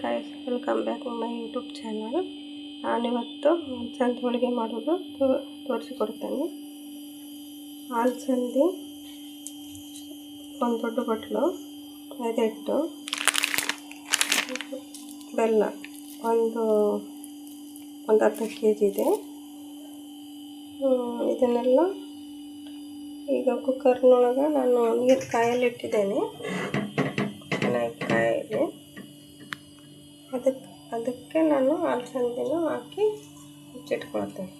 Guys welcome back my YouTube channel ನಾನಿವತ್ತು ಅಲಸಂದಿ ಹೋಳಿಗೆ ಮಾಡೋದು ತೋರಿಸಿಕೊಡ್ತೇನೆ. ಅಲಸಂದಿ ಒಂದು ದೊಡ್ಡ ಬಟ್ಲು ಮೈದಾ ಹಿಟ್ಟು ಬೆಲ್ಲ, ಒಂದು ಒಂದು ಅರ್ಧ ಕೆ ಜಿ ಇದೆ ಇದನ್ನೆಲ್ಲ ಈಗ ಕುಕ್ಕರ್ನೊಳಗೆ ನಾನು ನೀರು ಕಾಯಲ್ಲಿ ಇಟ್ಟಿದ್ದೇನೆ. ಚೆನ್ನಾಗಿ ಕಾಯಿದೆ ಅದಕ್ಕೆ ನಾನು ಅಲಸಂದಿನ ಹಾಕಿ ಮುಚ್ಚಿಟ್ಕೊಳ್ತೇನೆ.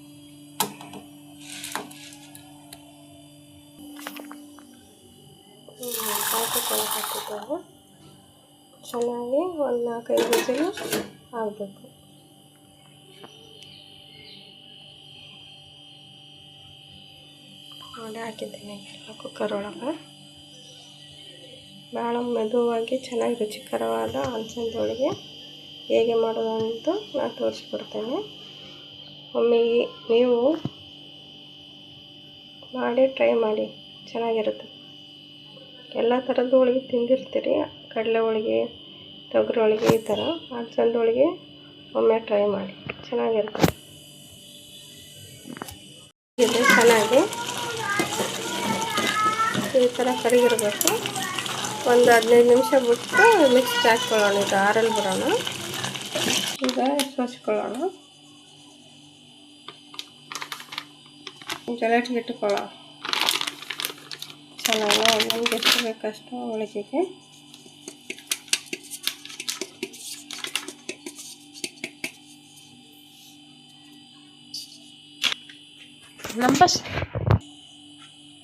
ಹಾಕಿಕೊಳ್ಳೋಕ್ಕಾಗ್ತಿದ್ದೇವೆ ಚೆನ್ನಾಗಿ ಒಂದು ನಾಲ್ಕೈದು ವಿಸಿಲು ಆಗಬೇಕು. ನೋಡಿ ಹಾಕಿದ್ದೇನೆ ಎಲ್ಲ ಕುಕ್ಕರ್ ಒಳಗೆ. ಭಾಳ ಮೆದುವಾಗಿ ಚೆನ್ನಾಗಿ ರುಚಿಕರವಾದ ಅಲಸಂದಿ ಹೋಳಿಗೆ. ಹೇಗೆ ಮಾಡೋದು ಅಂತ ನಾನು ತೋರಿಸ್ಕೊಡ್ತೇನೆ. ಒಮ್ಮೆ ನೀವು ಮಾಡಿ ಟ್ರೈ ಮಾಡಿ, ಚೆನ್ನಾಗಿರುತ್ತೆ. ಎಲ್ಲ ಥರದ್ದು ಹೋಳಿಗೆ ತಿಂದಿರ್ತೀರಿ, ಕಡಲೆ ಹೋಳಿಗೆ, ತೊಗರಿ ಹೋಳಿಗೆ ಈ ಥರ. ಅಲ್ಸಂದ ಹೋಳಿಗೆ ಒಮ್ಮೆ ಟ್ರೈ ಮಾಡಿ, ಚೆನ್ನಾಗಿರುತ್ತೆ. ಇದು ಚೆನ್ನಾಗಿ ಈ ಥರ ಕರಿಗಿರಬೇಕು. ಒಂದು ಹದಿನೈದು ನಿಮಿಷ ಬಿಟ್ಟು ಮಿಕ್ಸ್ ಹಾಕ್ಕೊಳ್ಳೋಣ ಇದು ಆರಲ್ಲಿ ಬಿಡೋಣ ಈಗ ಸೋಸ್ಕೊಳ್ಳೋಣ ಜಲಟಿಗೆ ಇಟ್ಟುಕೊಳ್ಳೋಣ ಚೆನ್ನಾಗಿ ನಮ್ಗೆ ಎಷ್ಟು ಬೇಕಷ್ಟು ಹೋಳಿಗೆಗೆ ನಂಬಸ್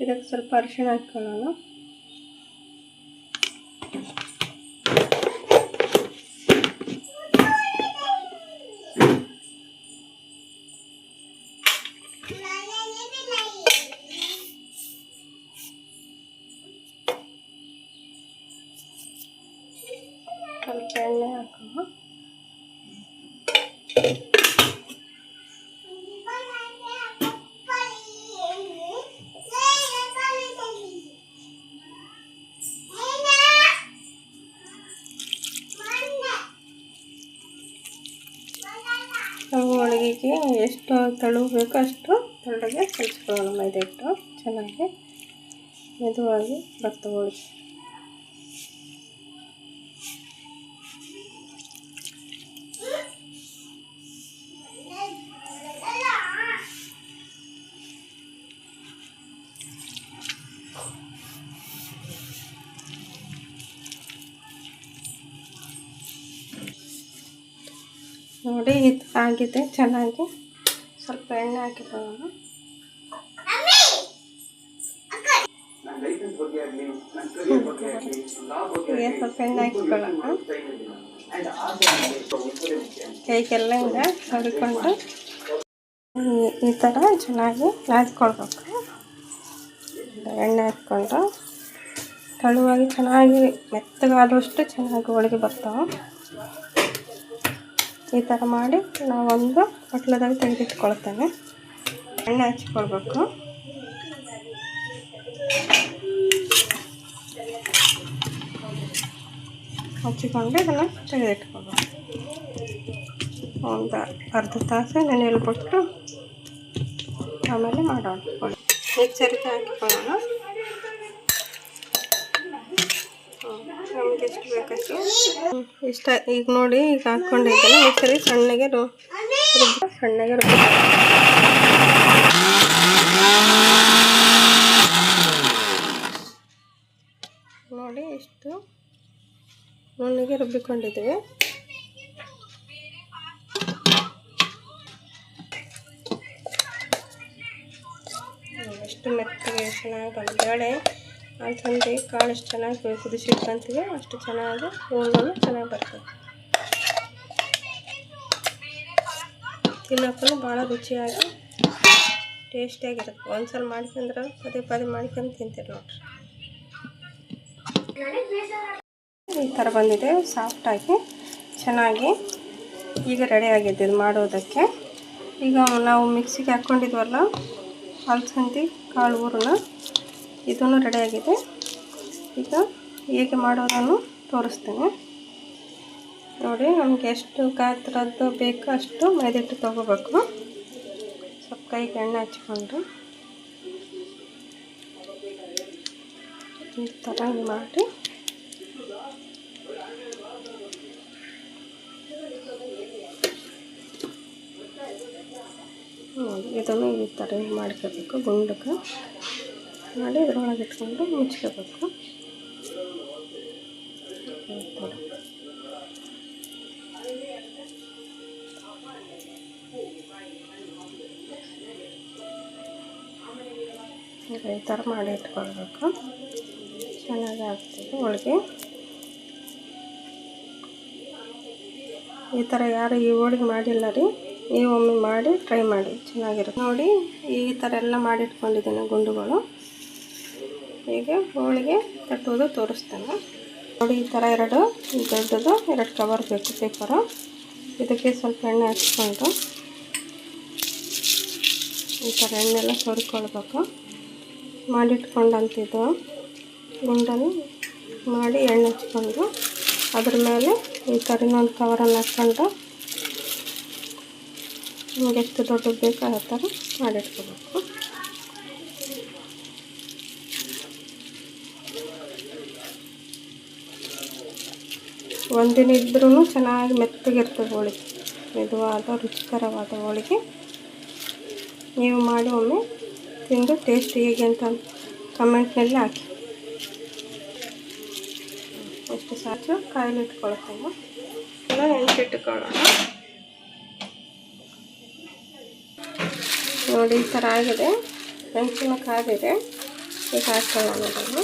ಇದಕ್ಕೆ ಸ್ವಲ್ಪ ಅರಿಶಿಣ ಹಾಕ್ಕೊಳ್ಳೋಣ ಸ್ವಲ್ಪ ಎಣ್ಣೆ ಹಾಕೋಣ ನಾವು ಹೋಳಿಗೆಗೆ ಎಷ್ಟು ತೆಳು ಬೇಕೋ ಅಷ್ಟು ತೆಳ್ಳಗೆ ಕಲಿಸ್ಕೊಳ್ಳೋಣ ಮೈದಾ ಹಿಟ್ಟು ಚೆನ್ನಾಗಿ ಮೆದುವಾಗಿ ಬರ್ತವೆ ಹೋಳಿಗೆ ನೋಡಿ ಇದು ಆಗಿದೆ, ಚೆನ್ನಾಗಿ. ಸ್ವಲ್ಪ ಎಣ್ಣೆ ಹಾಕಿಕೊಳ್ಳೋಣ ಈಗ ಸ್ವಲ್ಪ ಎಣ್ಣೆ ಹಾಕಿಕೊಳ್ಳೋಣ ಕೈಗೆಲ್ಲ ಹಿಂಗೆ ಸವರಿಕೊಂಡು ಈ- ಥರ ಚೆನ್ನಾಗಿ ನಾದ್ಕೊಳ್ಬೇಕು. ಎಣ್ಣೆ ಹಾಕ್ಕೊಂಡು ತೆಳುವಾಗಿ ಚೆನ್ನಾಗಿ, ಮೆತ್ತಗಾದಷ್ಟು ಚೆನ್ನಾಗಿ ಹೋಳಿಗೆ ಬರ್ತಾವೆ. ಈ ಥರ ಮಾಡಿ ನಾವೊಂದು ಹೊಟ್ಲದಾಗ ತೆಗೆದಿಟ್ಕೊಳ್ತೇನೆ ಎಣ್ಣೆ ಹಚ್ಕೊಳ್ಬೇಕು. ಹಚ್ಚಿಕೊಂಡು ಇದನ್ನು ತೆಗೆದಿಟ್ಕೊಳ್ಬೇಕು. ಒಂದು ಅರ್ಧ ತಾಸು ನೆನೆಯಲ್ಲಿ ಬಿಟ್ಟು ಆಮೇಲೆ ಮಾಡೋಣ. ಎಚ್ಚರಿಕೆ ಹಾಕಿಕೊಳ್ಳೋಣ. ನಮ್ಗೆ ಎಷ್ಟು ಇಷ್ಟ, ಈಗ ನೋಡಿ, ಈಗ ಹಾಕ್ಕೊಂಡಿದ್ದೇನೆ ಸರಿ ಸಣ್ಣಗೆ ಸಣ್ಣಗೆ ರುಬ್ಬಿ ನೋಡಿ, ಇಷ್ಟು ನುಣ್ಣಗೆ ರುಬ್ಬಿಕೊಂಡಿದ್ದೀವಿ. ಎಷ್ಟು ಮೆತ್ತಗೆ, ಚೆನ್ನಾಗಿ ಬಂದು ಅಲಸಂದಿ ಕಾಳು ಎಷ್ಟು ಚೆನ್ನಾಗಿ ಕುದಿಸಿ ಇಟ್ಕೊಂತೀವಿ ಅಷ್ಟು ಚೆನ್ನಾಗಿ ಹೂಗಳು ಚೆನ್ನಾಗಿ ಬರ್ತದೆ. ತಿನ್ನೋಕ್ಕೂ ಭಾಳ ರುಚಿಯಾಗಿ ಟೇಸ್ಟಿಯಾಗಿರುತ್ತೆ. ಒಂದ್ಸಲ ಮಾಡ್ಕೊಂಡ್ರೆ ಪದೇ ಪದೇ ಮಾಡ್ಕೊಂಡು ತಿಂತೀರಿ ನೋಡ್ರಿ. ಈ ಥರ ಬಂದಿದೆ. ಸಾಫ್ಟಾಗಿ ಚೆನ್ನಾಗಿ ಈಗ ರೆಡಿ ಆಗಿದೆ ಇದು ಮಾಡೋದಕ್ಕೆ. ಈಗ ನಾವು ಮಿಕ್ಸಿಗೆ ಹಾಕ್ಕೊಂಡಿದ್ವಲ್ಲ, ಅಲಸಂದಿ, ಕಾಳು ಊರನ್ನ ಇದನ್ನು ರೆಡಿಯಾಗಿದೆ ಈಗ ಹೇಗೆ ಮಾಡೋದನ್ನು ತೋರಿಸ್ತೇನೆ. ನೋಡಿ, ನಮಗೆ ಎಷ್ಟು ಗಾತ್ರದ್ದು ಬೇಕೋ ಅಷ್ಟು ಮೈದಿಟ್ಟು ತೊಗೋಬೇಕು. ಸ್ವಲ್ಪ ಕೈಗೆ ಎಣ್ಣೆ ಹಚ್ಕೊಂಡು. ಈ ಥರ ಮಾಡಿ. ಇದನ್ನು ಈ ಥರ ಮಾಡ್ಕೋಬೇಕು ಗುಂಡಕ್ಕೆ. ಮಾಡಿ ಇದ್ರೊಳಗೆ ಇಟ್ಕೊಂಡು ಮುಚ್ಕೋಬೇಕು. ಈಗ ಈ ಥರ ಮಾಡಿ ಇಟ್ಕೊಳ್ಬೇಕು. ಚೆನ್ನಾಗಿ ಆಗ್ತದೆ ಹೋಳಿಗೆ. ಈ ಥರ ಯಾರು ಈ ಹೋಳಿಗೆ ಮಾಡಿಲ್ಲ ರೀ, ನೀವು ಒಮ್ಮೆ ಮಾಡಿ ಟ್ರೈ ಮಾಡಿ. ಚೆನ್ನಾಗಿರುತ್ತೆ. ನೋಡಿ, ಈ ಥರ ಎಲ್ಲ ಮಾಡಿ ಇಟ್ಕೊಂಡಿದ್ದೇನೆ ಗುಂಡುಗಳು. ಹೀಗೆ ಹೋಳಿಗೆ ಕಟ್ಟುವುದು ತೋರಿಸ್ತೇನೆ. ನೋಡಿ, ಈ ಥರ ಎರಡು ದೊಡ್ಡದು ಎರಡು ಕವರ್ ಬೇಕು ಪೇಪರು ಇದಕ್ಕೆ ಸ್ವಲ್ಪ ಎಣ್ಣೆ ಹಚ್ಕೊಂಡು ಈ ಥರ ಎಣ್ಣೆಲ್ಲ ಸೋರಿಕೊಳ್ಬೇಕು. ಮಾಡಿಟ್ಕೊಂಡಂತಿದ್ದು ಗುಂಡನ್ನು ಮಾಡಿ ಎಣ್ಣೆ ಹಚ್ಕೊಂಡು ಅದ್ರ ಮೇಲೆ ಈ ಥರ ಇನ್ನೊಂದು ಕವರನ್ನು ಹಾಕ್ಕೊಂಡು ನಿಮ್ಗೆ ಎಷ್ಟು ದೊಡ್ಡದು ಬೇಕೋ ಆ ಥರ ಮಾಡಿಟ್ಕೋಬೇಕು ಒಂದಿನ ಇದ್ರೂ ಚೆನ್ನಾಗಿ ಮೆತ್ತಗಿರ್ತದೆ ಹೋಳಿಗೆ. ಮೆದುವಾದ, ರುಚಿಕರವಾದ ಹೋಳಿಗೆ. ನೀವು ಮಾಡಿ ಒಮ್ಮೆ ತಿಂದು ಟೇಸ್ಟ್ ಹೇಗೆ ಅಂತ ಕಮೆಂಟ್ನಲ್ಲಿ ಹಾಕಿ. ಎಷ್ಟು ಸಾಕು. ಕಾಯಿಲೆ ಇಟ್ಕೊಳ್ತೇವೆ ಎಲ್ಲ ನೆನೆಸಿಟ್ಕೊಳ್ಳೋಣ ನೋಡಿ, ಈ ಥರ ಆಗಿದೆ. ಹೆಂಚಿನ ಕಾದಿದೆ ಈಗ ಹಾಕ್ಕೊಳ್ಳೋಣ ಅದನ್ನು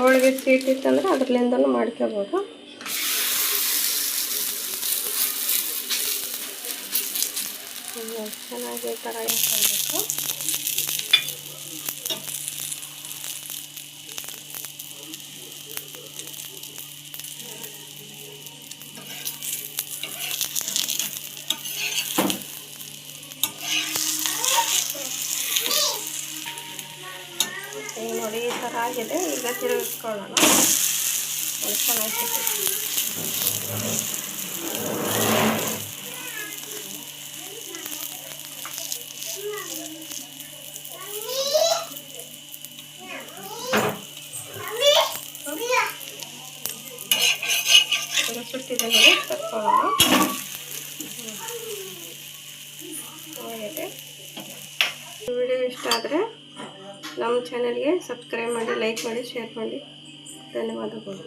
ಹೋಳಿಗೆ ಸ್ವೀಟ್ ಇತ್ತಂದ್ರೆ ಅದ್ರಲ್ಲಿಂದಲೂ ಮಾಡ್ಕೋಬೋದು. ಚೆನ್ನಾಗಿ ಈ ಥರ ಹಾಕೊಳ್ಬೇಕು ಆಗಿದೆ ಈಗ ತಿರುಗಿಸ್ಕೊಳ್ಳೋಣ. ಚೆನ್ನಾಗಿ ಸುಟ್ಟಿದೆ ನೋಡಿ ತರ್ಕೊಳ್ಳೋಣ ಆಗಿದೆ ವಿಡಿಯೋ ಇಷ್ಟ ಆದರೆ ನಮ್ಮ ಚಾನಲ್ಗೆ ಸಬ್ಸ್ಕ್ರೈಬ್ ಮಾಡಿ ಲೈಕ್ ಮಾಡಿ ಶೇರ್ ಮಾಡಿ. ಧನ್ಯವಾದಗಳು.